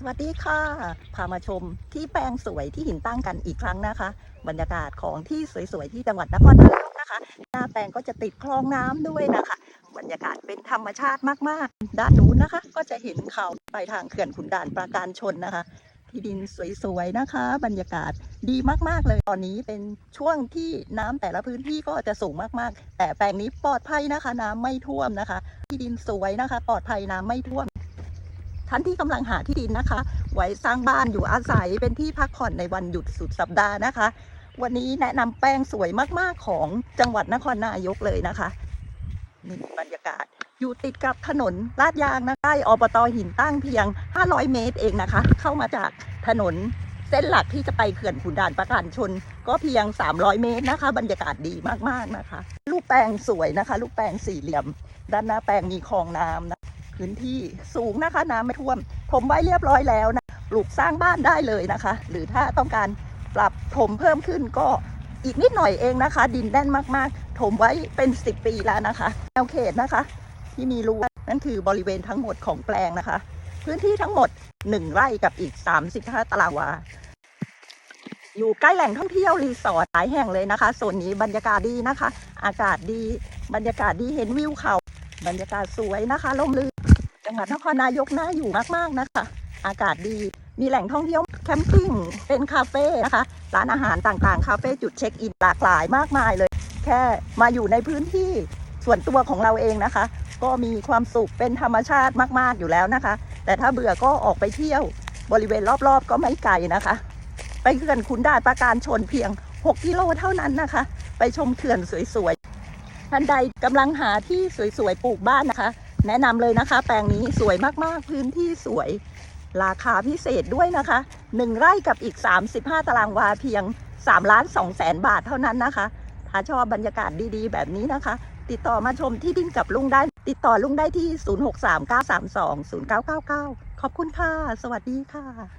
สวัสดีค่ะ พามาชมที่แปลงสวยที่หินตั้งกันอีกครั้งนะคะ บรรยากาศของที่สวยๆที่จังหวัดนครนายกนะคะ หน้าแปลงก็จะติดคลองน้ำด้วยนะคะ บรรยากาศเป็นธรรมชาติมากๆ ด้านนู้นนะคะ ก็จะเห็นเขาไปทางเขื่อนขุนด่านปราการชนนะคะ ที่ดินสวยๆนะคะ บรรยากาศดีมากๆเลยตอนนี้เป็นช่วงที่น้ำแต่ละพื้นที่ก็จะสูงมากๆ แต่แปลงนี้ปลอดภัยนะคะ น้ำไม่ท่วมนะคะ ที่ดินสวยนะคะ ปลอดภัยน้ำไม่ท่วม ท่านที่กำลังหาที่ดินนะคะ ไว้สร้างบ้านอยู่อาศัยเป็นที่พักผ่อนในวันหยุดสุดสัปดาห์นะคะ วันนี้แนะนำแปลงสวยมากๆของจังหวัดนครนายกเลยนะคะนี่บรรยากาศอยู่ติดกับถนนลาดยางนะใกล้อบตหินตั้งเพียง 500 เมตรเองนะคะ เข้ามาจากถนนเส้นหลักที่จะไปเขื่อนขุนด่านประการชน ก็เพียง 300 เมตรนะคะ บรรยากาศดีมากๆนะคะ ลูกแปลงสวยนะคะ ลูกแปลงสี่เหลี่ยม ด้านหน้าแปลงมีคลองน้ำนะ พื้นที่สูงนะคะน้ำไม่ท่วมถมไว้เรียบร้อยแล้วนะปลูกสร้างบ้านได้เลยนะคะ หรือถ้าต้องการปรับถมเพิ่มขึ้นก็อีกนิดหน่อยเองนะคะ ดินแน่นมากๆ ถมไว้เป็น 10 ปีแล้วนะคะแนวเขตนะคะ ที่มีรูนั่นคือบริเวณทั้งหมดของแปลงนะคะ พื้นที่ทั้งหมด 1 ไร่กับอีก 35 ตารางวา อยู่ใกล้แหล่งท่องเที่ยวรีสอร์ทหลายแห่งเลยนะคะโซนนี้บรรยากาศดีนะคะ อากาศดี บรรยากาศดีเห็นวิวเขา บรรยากาศสวยนะคะร่มรื่น จังหวัดนครนายกน่าอยู่มากๆนะคะ อากาศดี มีแหล่งท่องเที่ยวแคมปิ้ง เป็นคาเฟ่นะคะ ร้านอาหารต่างๆ คาเฟ่จุดเช็คอินหลากหลายมากมายเลย แค่มาอยู่ในพื้นที่ส่วนตัวของเราเองนะคะ ก็มีความสุขเป็นธรรมชาติมากๆอยู่แล้วนะคะ แต่ถ้าเบื่อก็ออกไปเที่ยวบริเวณรอบๆ ก็ไม่ไกลนะคะ ไปเขื่อนขุนด่านปราการชนเพียง 6 กิโลเท่านั้นนะคะ ไปชมเขื่อนสวยๆท่านใดกำลังหาที่สวยๆปลูกบ้านนะคะ แนะนำเลยนะคะ แปลงนี้สวยมากๆ พื้นที่สวย ราคาพิเศษด้วยนะคะ 1 ไร่กับอีก 35 ตารางวาเพียง3ล้าน2แสนบาทเท่านั้นนะคะ ถ้าชอบบรรยากาศดีๆ แบบนี้นะคะ ติดต่อมาชมที่ดินกับลุงได้ ติดต่อลุงได้ที่ 0639320999 ขอบคุณค่ะ สวัสดีค่ะ